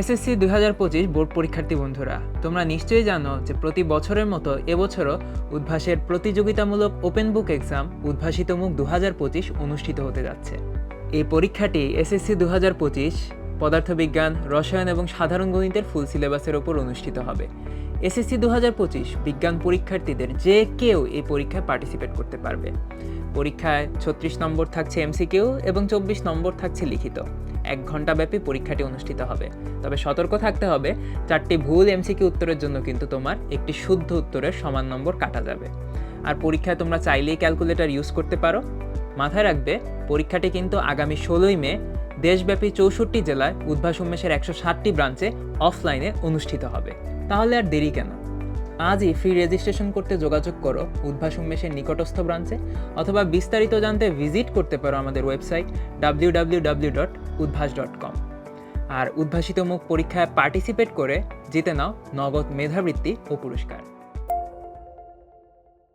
SSC দুই হাজার পঁচিশ বোর্ড পরীক্ষার্থী বন্ধুরা, তোমরা নিশ্চয়ই জানো যে প্রতি বছরের মতো এবছরও উদ্ভাসের প্রতিযোগিতামূলক ওপেন বুক এক্সাম উদ্ভাসিত মুখ দু হাজার পঁচিশ অনুষ্ঠিত হতে যাচ্ছে। এই পরীক্ষাটি এসএসসি দু হাজার পঁচিশ, পদার্থবিজ্ঞান, রসায়ন এবং সাধারণ গণিতের ফুল সিলেবাসের ওপর অনুষ্ঠিত হবে। এসএসসি দু হাজার পঁচিশ বিজ্ঞান পরীক্ষার্থীদের যে কেউ এই পরীক্ষায় পার্টিসিপেট করতে পারবে। পরীক্ষায় ছত্রিশ নম্বর থাকছে এমসিকিউ এবং চব্বিশ নম্বর থাকছে লিখিত। এক ঘণ্টা ব্যাপী পরীক্ষাটি অনুষ্ঠিত হবে। তবে সতর্ক থাকতে হবে, চারটি ভুল এমসিকিউ উত্তরের জন্য কিন্তু তোমার একটি শুদ্ধ উত্তরের সমান নম্বর কাটা যাবে। আর পরীক্ষায় তোমরা চাইলেই ক্যালকুলেটর ইউজ করতে পারো। মাথায় রাখবে, পরীক্ষাটি কিন্তু আগামী ষোলোই মে দেশব্যাপী চৌষট্টি জেলায় উদ্ভাস একশো ষাটটি ব্রাঞ্চে অফলাইনে অনুষ্ঠিত হবে। তাহলে আর দেরি কেন? আজই ফ্রি রেজিস্ট্রেশন করতে যোগাযোগ করো উদ্ভাস উন্মেষের নিকটস্থ ব্রাঞ্চে অথবা বিস্তারিত জানতে ভিজিট করতে পারো আমাদের website W W W dot Udvash dot com আর উদ্ভাসিত মুখ পরীক্ষায় পার্টিসিপেট করে জিতে নাও নগদ মেধাবৃত্তি ও পুরস্কার।